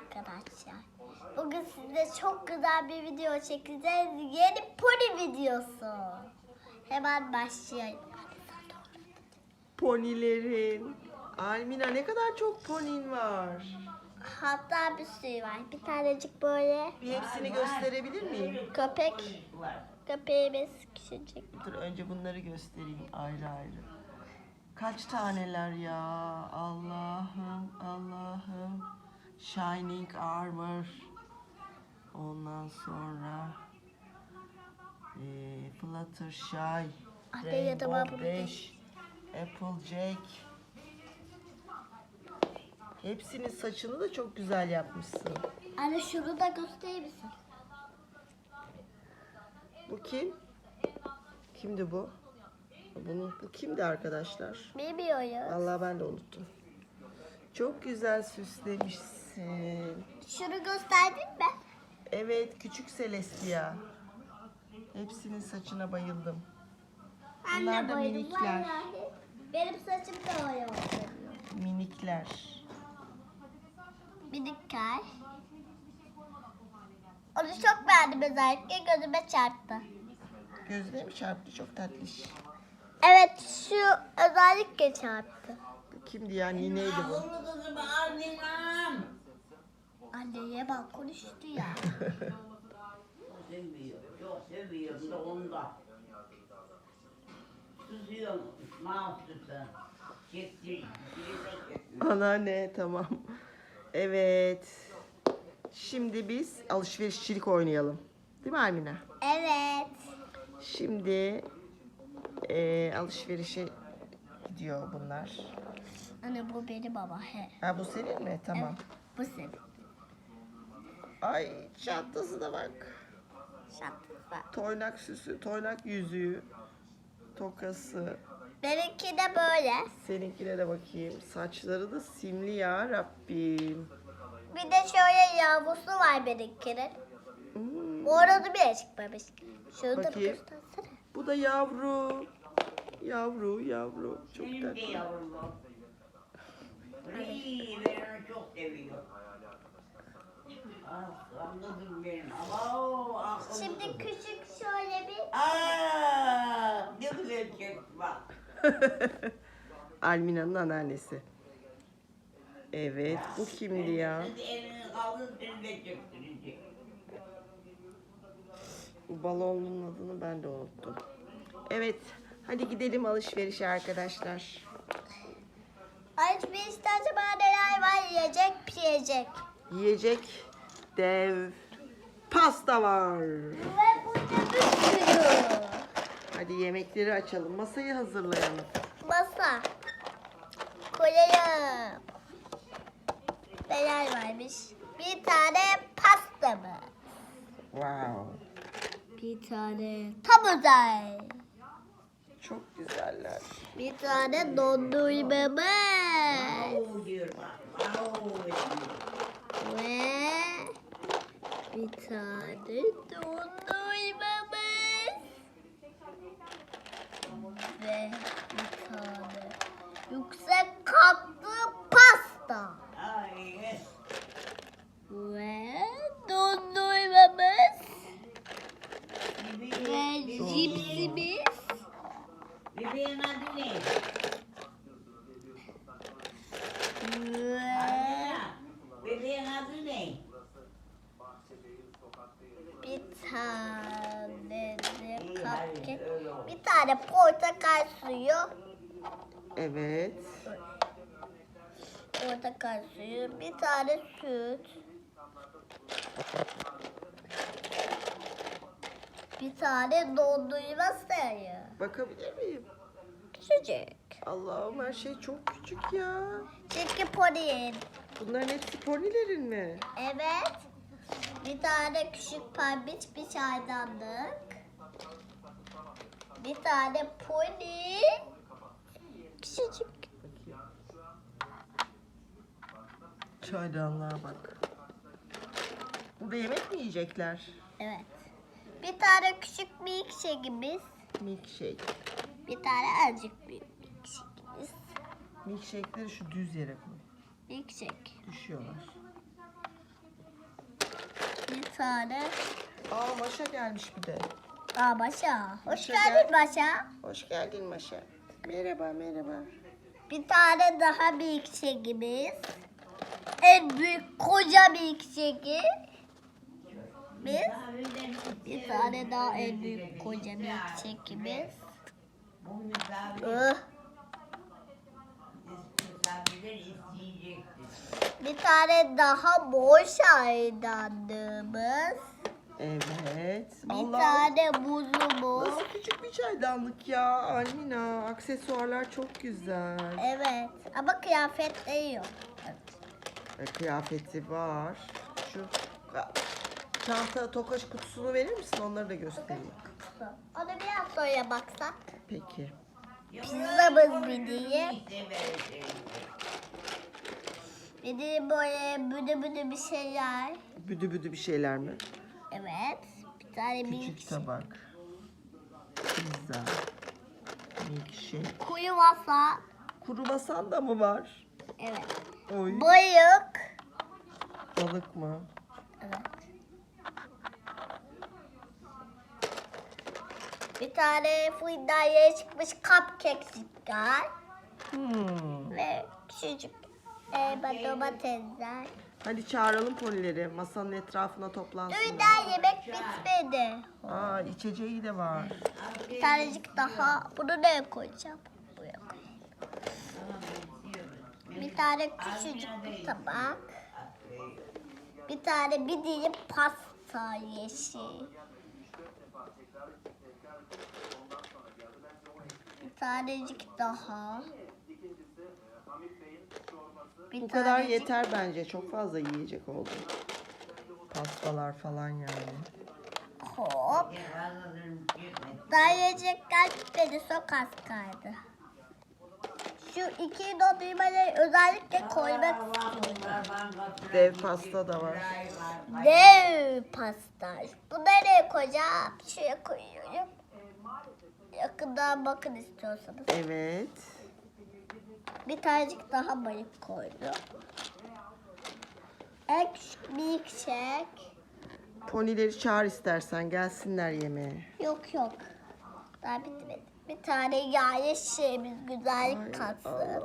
arkadaşlar. Bugün size çok güzel bir video çekeceğiz. Yeni pony videosu. Hemen başlayalım. Ponilerin. Almina ne kadar çok ponin var. Hatta bir sürü var. Bir tanecik böyle Bir hepsini gösterebilir miyim? köpek. Köpeğimiz küçücük. Dur önce bunları göstereyim ayrı ayrı. Kaç taneler ya? Allah'ım, Allah'ım. Shining Armor. Ondan sonra eee Fluttershy. Bunu Rainbow Dash. Applejack. Hepsinin saçını da çok güzel yapmışsın. Anne şunu da gösterir misin? Bu kim? Kimdi bu? Bunun, bu kimdi arkadaşlar? Bilmiyorum. Vallahi ben de unuttum. Çok güzel süslemişsin. Şunu gösterdin mi? Evet, küçük Celestia. Hepsinin saçına bayıldım. Bunlar da bayıldım minikler. vallahi. Benim saçım da öyle oldu. Minikler. Minikler. Onu çok beğendim özellikle gözüme çarptı. Gözüne mi çarptı? Çok tatlış. Evet şu özellikle çarptı. Kimdi ya? Nineydi bu. Annem. Anneye bak konuştu ya. Seviyor. Çok seviyorum da onda. Susuyorum. Ne yaptın sen? Gitti. Anneanne tamam. Evet. Şimdi biz alışverişçilik oynayalım. Değil mi Almina? evet. Şimdi eee, alışverişe gidiyor bunlar. Anne bu benim baba. He. Ha bu senin mi? Tamam. Bu senin. Ay çantası da bak. Şapka. Toynak süsü, toynak yüzüğü, tokası. Benimki de böyle. Seninkine de bakayım. Saçları da simli ya Rabbim. Bir de şöyle yavrusu var benimkinin. Hmm, Bu arada bir çıkmamış. Şunu da bir Bakayım. göstersene. Bu da yavru. Yavru, yavru. Çok Benim de tatlı. yavrum. Ben onu çok seviyorum. Ah, kızım benim. Abo, akıllı Şimdi küçük şöyle bir Aa, ne güzel çekti bak. Almina'nın anneannesi. Evet, bu kimdi ya? Siz elini kaldır, seni de çektirecek. Bu balonun adını ben de unuttum. Evet, hadi gidelim alışverişe arkadaşlar. alışverişte acaba neler var yiyecek pişirecek. Yiyecek dev pasta var. Ve burada bir sürü Hadi yemekleri açalım. Masayı hazırlayalım. masa koyalım. Neler varmış? Bir tane pasta mı? Wow. Bir tane tam özel. Çok güzeller. Bir tane dondurmamız. Ve bir tane dondurmamız. Ve bir tane yüksek katlı pasta. Ay, Ve dondurmamız. bibi- Ve bibi- cipsimiz. Bibi'nin adı ne? Ve Anne, Bibi'nin adı ne? bir tane de İyi, cupcake. hadi, öyle olsun. Bir tane portakal suyu. Evet. Portakal suyu. Bir tane süt. Bir tane dondurma sayı. Bakabilir miyim? Küçücük. Allah'ım her şey çok küçük ya. Çünkü poniyin. Bunların hepsi ponilerin mi? Evet. Bir tane küçük pembiç bir çaydanlık. Bir tane pony. Küçücük. Çaydanlığa bak. Burada yemek mi yiyecekler? Evet. Bir tane küçük milkshake'imiz. Milkshake. Bir tane azıcık büyük milkshake'imiz. Milkshake'leri şu düz yere koy. Milkshake. Düşüyorlar. tane. Aa Maşa gelmiş bir de. Aa Başa. Hoş Başa geldin gel. Başa. Hoş geldin Maşa. Merhaba merhaba. Bir tane daha milkshake'imiz. En büyük koca milkshake'i. Biz. Bir tane daha en büyük koca milkshake'imiz. İsteyecektir. Bir tane daha boş aydanlığımız. Evet. Bir Allah. tane buzumuz. Nasıl küçük bir çaydanlık ya Almina. Aksesuarlar çok güzel. Evet ama kıyafetleri yok. E, kıyafeti var. Şu çanta tokaş kutusunu verir misin? Onları da göstereyim. Onu biraz sonra baksak. Peki. Pizzamız bir diye. Bir de böyle büdü büdü bir şeyler. Büdü büdü bir şeyler mi? Evet. Bir tane Küçük milk. tabak. Pizza. Milkshake. Kuyu masa. Kuru masan da mı var? Evet. Oy. Bayık. Balık mı? Evet. Bir tane yeni çıkmış cupcake'cikler. Hmm. Ve küçücük elma domatesler. Hadi çağıralım ponileri. Masanın etrafına toplansınlar. Düğünden yemek bitmedi. Aa içeceği de var. Bir tanecik daha. Bunu nereye koyacağım? Buraya koyayım. Bir tane küçücük bir tabak. Bir tane bir dilim pasta yeşil. Bir tanecik daha. Bir Bu kadar tanecik- yeter bence. Çok fazla yiyecek oldu. Pastalar falan yani. Hop. Daha yiyecekler bitmedi. Çok az kaldı. Şu iki dondurmaları özellikle koymak Dev pasta da var. Dev pasta. Bu nereye koyacağım? Şuraya koyuyorum. Yakından bakın istiyorsanız. Evet. Bir tanecik daha balık koydum. En küçük milkshake. Ponileri çağır istersen gelsinler yemeğe. Yok yok. Daha bitmedi. Bir tane yağlı şeyimiz güzellik katsın. Allah.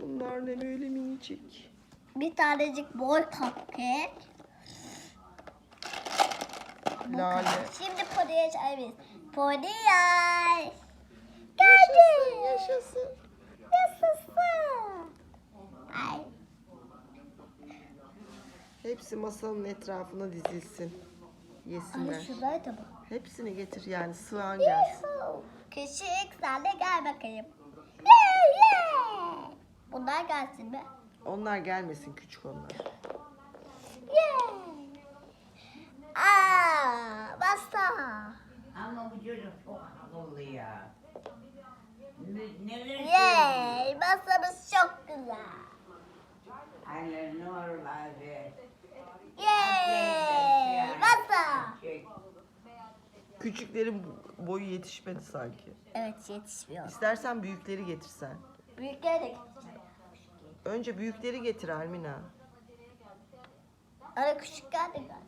Bunlar ne böyle minicik. Bir tanecik boy cupcake. Bu Lale. kadar. Şimdi poniye çayımız. Poniyer. Geldi. Yaşasın. Ay. Hepsi masanın etrafına dizilsin. Ay Yesinler. şuradaydı mı? Hepsini getir yani sığan gelsin. Küçük sen de gel bakayım. Bunlar gelsin mi? Onlar gelmesin küçük onlar. Yeah. Aa, basta. Ama bu çocuk çok akıllı ya. Ne, neler Yay, masamız çok güzel. Aynen ne olur abi. Yay, masa. Çek. Küçüklerin boyu yetişmedi sanki. Evet yetişmiyor. İstersen büyükleri getirsen. Büyükleri de gidecek. Önce büyükleri getir Almina. Ara küçükler de gelsin.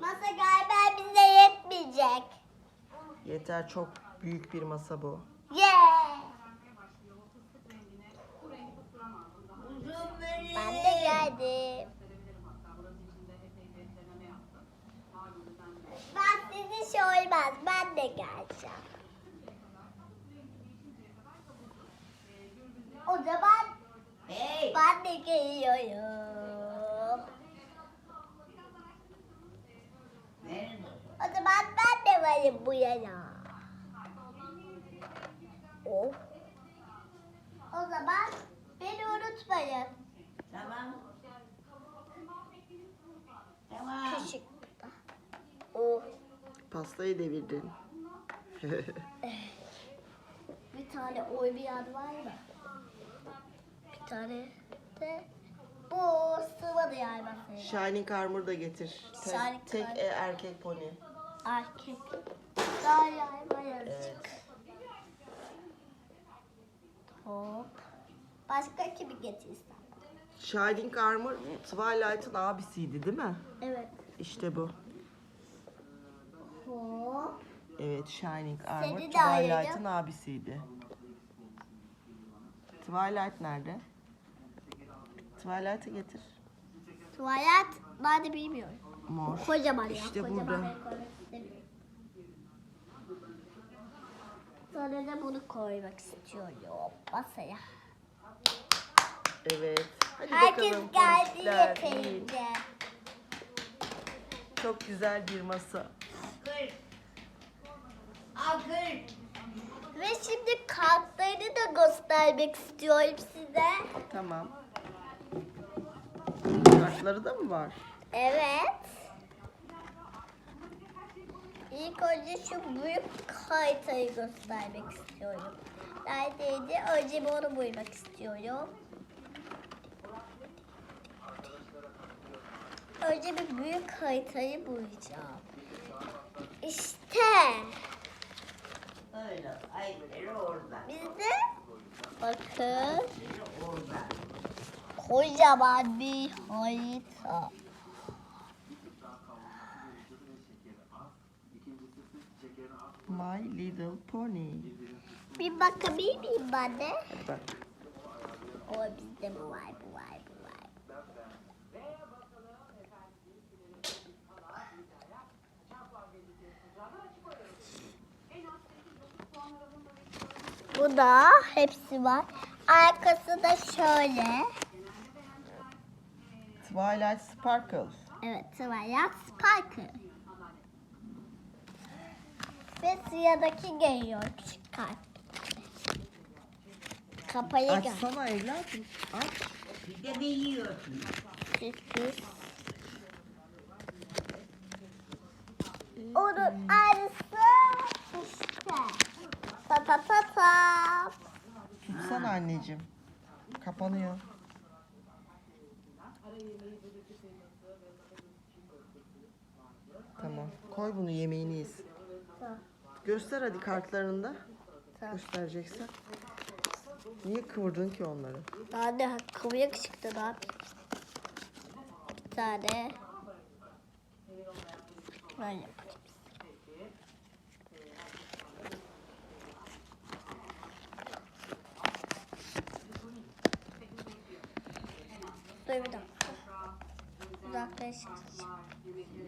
Masa galiba bize yetmeyecek. Yeter çok büyük bir masa bu. De geleceğim. O zaman Hey. ben de geliyorum. Nerede? O zaman ben de varım bu yana. Oh. O zaman beni unutmayın. Tamam. Tamam. Küçük. Oh. Pastayı devirdin. Bir tane oy bir yer var mı? Bir tane de bu sıvı yer masaya. Shining Armor da getir. Tek, Shining tek Armor. e, erkek pony. Erkek. Daha yayma yazık. Hop. Başka kimi getirsen? Shining Armor Twilight'ın abisiydi değil mi? Evet. İşte bu. Hop. Evet Shining Armor Seni de. Twilight'ın abisiydi. Twilight nerede? Twilight'ı getir. Tuvalet ben de bilmiyorum. Mor. Kocaman ya. İşte kocaman burada. Sonra da bunu koymak istiyorum masaya. Evet. Hadi Herkes bakalım geldi yeterince. Çok güzel bir masa. Kır. Al kır. Ve şimdi kartlarını da göstermek istiyorum size. Tamam. Kartları da mı var? Evet. İlk önce şu büyük haritayı göstermek istiyorum. Neredeydi? Önce bir onu bulmak istiyorum. Önce bir büyük haritayı bulacağım. İşte Orada. bizde bakın orada. kocaman bir harita. My Little Pony. Bir bakabilir miyim ben de? Bak. O bizde bu var, bu var, bu var. Bu da hepsi var. Arkası da şöyle. Twilight Sparkle. Evet, Twilight Sparkle. Ve sıradaki geliyor küçük kart. Kapayı gör. Açsana evladım. Aç. Bir de ne yiyorsun? Sürpriz. Onun aynısı işte. Ta ta ta ta. Tutsana anneciğim. Kapanıyor. Tamam. Koy bunu yemeğini yesin. Tamam. Göster hadi kartlarını da. Tamam. Göstereceksen. Niye kıvırdın ki onları? Daha ne kıvıya çıktı ne yapayım? Bir tane. Dur bir dakika. Uzaklaşacağım.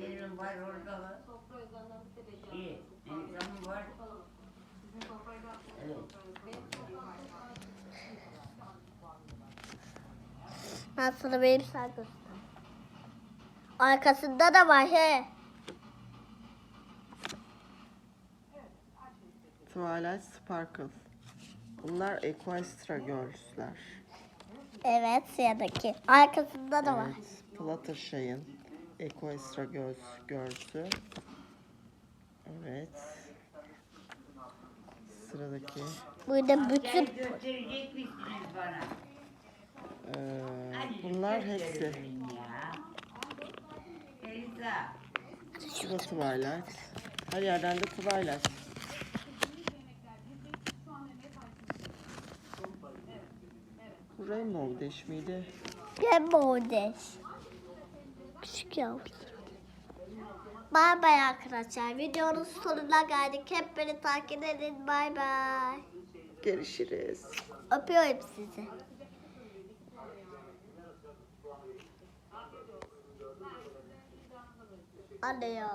Benim var orada var. İyi. Ekranım var. Evet. Ben sana benim göster. Arkasında da var he. Twilight Sparkle. Bunlar Equestria Girls'ler. Evet sıradaki. Arkasında da var. Evet. Fluttershy'ın Equestria Girls, Girls'ü. Evet. Sıradaki. Burada bütün gösterecek misiniz bana? Ee, bunlar hepsi. Elisa. Şu da Twilight. Her yerden de Twilight. Rainbow Dash miydi? Gemoldeş. Küçük yavrusu. Bay bay arkadaşlar. Videonun sonuna geldik. Hep beni takip edin. Bay bay. Görüşürüz. Öpüyorum sizi. Anne ya.